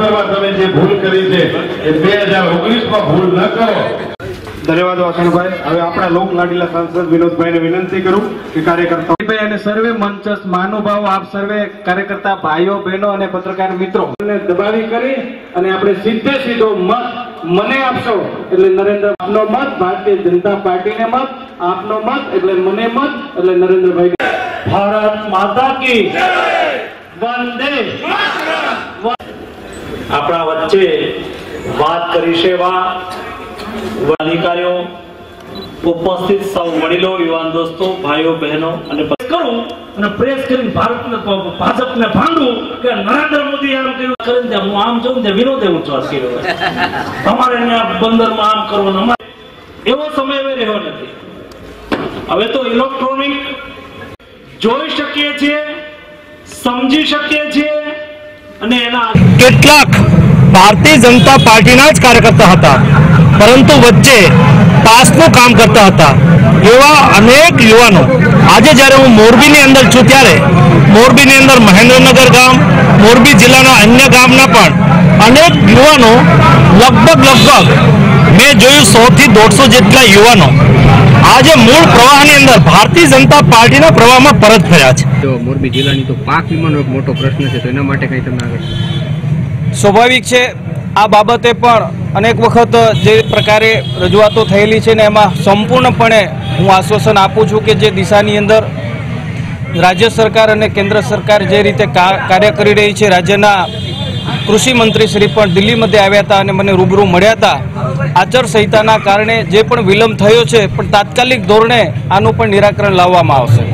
સત્તરમાં તમે જે ભૂલ કરી છે એ બે હજાર ઓગણીસમાં ભૂલ ન કરો. ધન્યવાદ વાસણભાઈ. હવે આપણા લોક લાડીલા સાંસદ વિનોદભાઈને વિનંતી કરું કે કાર્યકર્તા અને સર્વે મંચસ મહાનુભાવો આપ સર્વે કાર્યકર્તા ભાઈઓ બહેનો અને પત્રકાર મિત્રો. દબાવી કરી અને આપણે સીધે સીધો મત મને આપશો. એટલે નરેન્દ્ર આપનો મત ભારતીય જનતા પાર્ટીને મત આપનો મત એટલે મને મત એટલે નરેન્દ્રભાઈ ભારત માતા કી વંદે આપણા વચ્ચે વાત કરી છે અધિકારીઓ ઉપસ્થિત સૌ વડીલો, યુવાન દોસ્તો, ભાઈઓ, બહેનો અને કરું અને પ્રેસ કરીને ભારતને ભાજપને ભાંડું કે નરેન્દ્ર મોદી આમ કર્યું કરીને હું આમ જોઉં ને વિરોધ એવું ઊંચો કર્યો તમારે અહીંયા બંદરમાં આમ કરવું અમારે એવો સમય હવે રહ્યો નથી. હવે તો ઇલેક્ટ્રોનિક જોઈ શકીએ છીએ, સમજી શકીએ છીએ કેટલાક ભારતીય જનતા પાર્ટીના જ કાર્યકર્તા હતા, પરંતુ વચ્ચે પાસનું કામ કરતા હતા. એવા અનેક યુવાનો, આજે જ્યારે હું મોરબીની અંદર છું ત્યારે, મોરબીની અંદર મહેન્દ્રનગર ગામ, મોરબી જિલ્લાના અન્ય ગામના પણ અનેક યુવાનો લગભગ લગભગ મેં જોયું સોથી દોઢસો જેટલા યુવાનો આજે મૂળ પ્રવાહની અંદર ભારતીય જનતા પાર્ટીના પ્રવાહમાં પરત ફર્યા છે. તો મોરબી જિલ્લાની તો પાક વીમાનો એક મોટો પ્રશ્ન છે તો એના માટે કંઈ તમે આગળ સ્વાભાવિક છે આ બાબતે પણ અનેક વખત જે પ્રકારે રજૂઆતો થયેલી છે ને એમાં સંપૂર્ણપણે હું આશ્વાસન આપું છું કે જે દિશાની અંદર રાજ્ય સરકાર અને કેન્દ્ર સરકાર જે રીતે કાર્ય કરી રહી છે રાજ્યના કૃષિ મંત્રી શ્રી પણ દિલ્હી આવ્યા હતા અને મને રૂબરૂ મળ્યા હતા. આચારસંહિતાના કારણે જે પણ વિલંબ થયો છે, પણ તાત્કાલિક ધોરણે આનું પણ નિરાકરણ લાવવામાં આવશે.